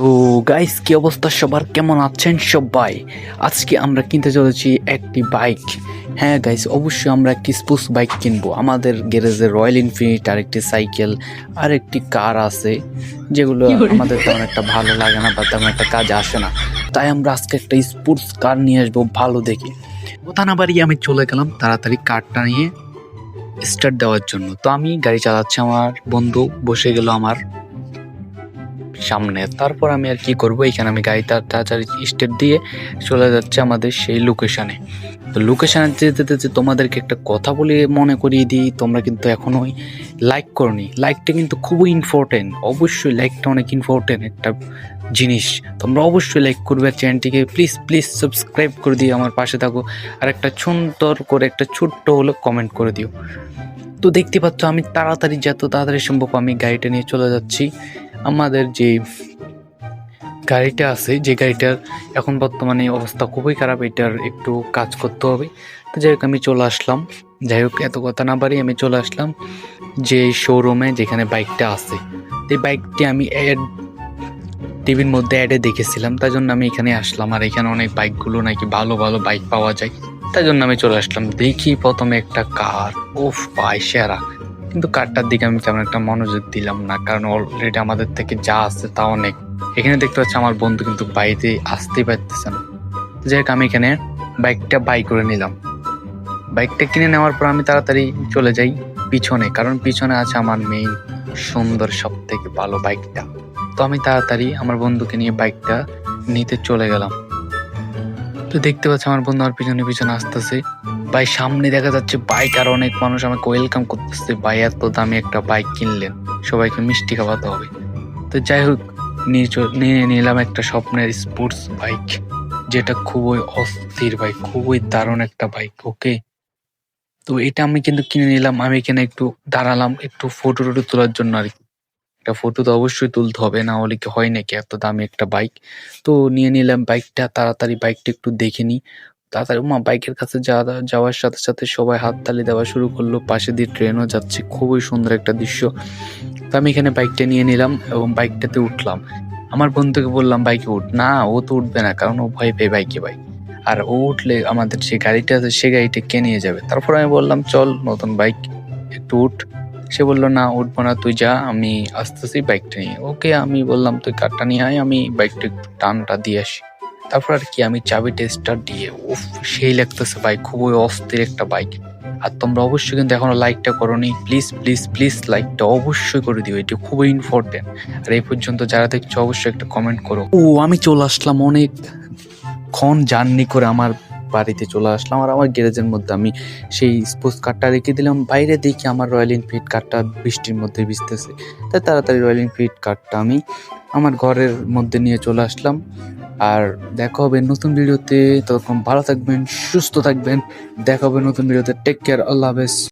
তো গাইস কি অবস্থা? সবার কেমন আছেন সবাই? আজকে আমরা কিনতে চলেছি একটি বাইক হ্যাঁ গাইস অবশ্যই আমরা একটি স্পোর্টস বাইক কিনবো। আমাদের গ্যারেজে রয়্যাল এনফিল্ড আর একটি সাইকেল আর একটি কার আছে যেগুলো আমাদের তেমন একটা ভালো লাগে না বা তেমন একটা কাজে আসে না। তাই আমরা আজকে একটা স্পোর্টস কার নিয়ে আসব ভালো দেখে। কথা না বাড়িয়ে আমি চলে গেলাম তাড়াতাড়ি কারটা নিয়ে স্টার্ট দেওয়ার জন্য। তো আমি গাড়ি চালাচ্ছি আমার বন্ধু বসে গেল আমার। সামনে। তারপর আমি আর কি করব? এখানে আমি গাড়িটা তাড়াতাড়ি স্টেপ দিয়ে চলে যাচ্ছে আমাদের সেই লোকেশানে তো লোকেশানে যেতে যেতে তোমাদেরকে একটা কথা বলে মনে করিয়ে দিই, তোমরা কিন্তু এখনোই লাইক করনি। লাইকটা কিন্তু খুবই ইম্পর্টেন্ট অবশ্যই লাইকটা অনেক ইম্পর্টেন্ট একটা জিনিস। তোমরা অবশ্যই লাইক করবে চ্যানেলটিকে প্লিজ প্লিজ সাবস্ক্রাইব করে দিও আমার পাশে থাকো। আর একটা সুন্দর করে একটা ছোট্ট হলে কমেন্ট করে দিও। তো দেখতে পাচ্ছ আমি তাড়াতাড়ি যত তাড়াতাড়ি সম্ভব আমি গাড়িটা নিয়ে চলে যাচ্ছি। আমাদের যে গাড়িটা আছে, যে গাড়িটার এখন বর্তমানে অবস্থা খুবই খারাপ, এটার একটু কাজ করতে হবে। তো যাই হোক, আমি চলে আসলাম। যাই হোক, এত কথা না পারি আমি চলে আসলাম যে শোরুমে যেখানে বাইকটা আছে। এই বাইকটি আমি অ্যাড টিভির মধ্যে অ্যাডে দেখেছিলাম তাই জন্য আমি এখানে আসলাম। আর এখানে অনেক বাইকগুলো নাকি ভালো ভালো বাইক পাওয়া যায়। তাই জন্য আমি চলে আসলাম। দেখি প্রথমে একটা কার ওফ ভাই, সেরা। কিন্তু কারটার দিকে আমি তেমন একটা মনোযোগ দিলাম না, কারণ অলরেডি আমাদের থেকে যা আছে তা অনেক। এখানে দেখতে পাচ্ছি আমার বন্ধু কিন্তু বাইরে আসতেই পারতেছে না। যাই আমি এখানে বাইকটা বাই করে নিলাম। বাইকটা কিনে নেওয়ার পর আমি তাড়াতাড়ি চলে যাই পিছনে, কারণ পিছনে আছে আমার মেইন সুন্দর সব থেকে ভালো বাইকটা তো আমি তাড়াতাড়ি আমার বন্ধুকে নিয়ে বাইকটা নিতে চলে গেলাম। তো দেখতে পাচ্ছি আমার বন্ধু আমার পিছনে পিছনে আসতেছে। ভাই, সামনে দেখা যাচ্ছে বাইক আর অনেক মানুষ আমাকে ওয়েলকাম করতেছে। ভাই, এত দামি একটা বাইক কিনলেন। সবাইকে মিষ্টি খাওয়াতে হবে। তো যাই হোক, নিয়ে নিলাম একটা স্বপ্নের স্পোর্টস বাইক যেটা খুবই অস্থির বাইক খুবই দারুণ একটা বাইক ওকে তো এটা আমি কিন্তু কিনে নিলাম। আমি এখানে একটু দাঁড়ালাম, একটু ফটো টটো তোলার জন্য আর কি। একটা ফটো তো অবশ্যই তুলতে হবে, না হলে কি হয় নাকি এত দামি একটা বাইক তো নিয়ে নিলাম বাইকটা তাড়াতাড়ি বাইকটা একটু দেখে নিই। তাড়াতাড়ি মা বাইকের কাছে যাওয়া যাওয়ার সাথে সাথে সবাই হাত হাততালি দেওয়া শুরু করল। পাশে দিয়ে ট্রেনও যাচ্ছে। খুবই সুন্দর একটা দৃশ্য। তো আমি এখানে বাইকটা নিয়ে নিলাম এবং বাইকটাতে উঠলাম। আমার বন্ধুকে বললাম বাইকে উঠ। না, ও তো উঠবে না, কারণ ও ভয় পেয়ে বাইকে বাইক আর ও উঠলে আমাদের যে গাড়িটা আছে, সে গাড়িটা কে নিয়ে যাবে? তারপর আমি বললাম, চল নতুন বাইক, একটু উঠ। সে বলল, না, উঠবো না, তুই যা, আমি আসতেছি বাইকটা নিয়ে। ওকে, আমি বললাম, তুই কারটা নিয়ে আয়, আমি বাইকটা টানটা দিয়ে আসি। তারপর আর কি আমি চাবি টেস্টার দিয়ে, উফ, সেই লাগতেছে বাইক খুবই অস্থির একটা বাইক আর তোমরা অবশ্যই কিন্তু এখনও লাইকটা করোনি প্লিজ প্লিজ প্লিজ লাইকটা অবশ্যই করে দিও, এটা খুবই ইম্পর্টেন্ট আর এই পর্যন্ত যারা দেখছ, অবশ্যই একটা কমেন্ট করো। ও, আমি চলে আসলাম অনেক ক্ষণ জার্নি করে আমার বাড়িতে চলে আসলাম, আর আমার গ্যারেজের মধ্যে আমি সেই স্পোর্টস কারটা রেখে দিলাম। বাইরে দেখি আমার রয়্যাল এনফিল্ড কারটা বৃষ্টির মধ্যে ভিজতেছে। তাই তাড়াতাড়ি রয়্যাল এনফিল্ড কারটা আমি আমার ঘরের মধ্যে নিয়ে চলে আসলাম। আর দেখা হবে নতুন ভিডিওতে। ততক্ষণ ভালো থাকবেন, সুস্থ থাকবেন। দেখা হবে নতুন ভিডিওতে। টেক কেয়ার আল্লাহ হাফেজ।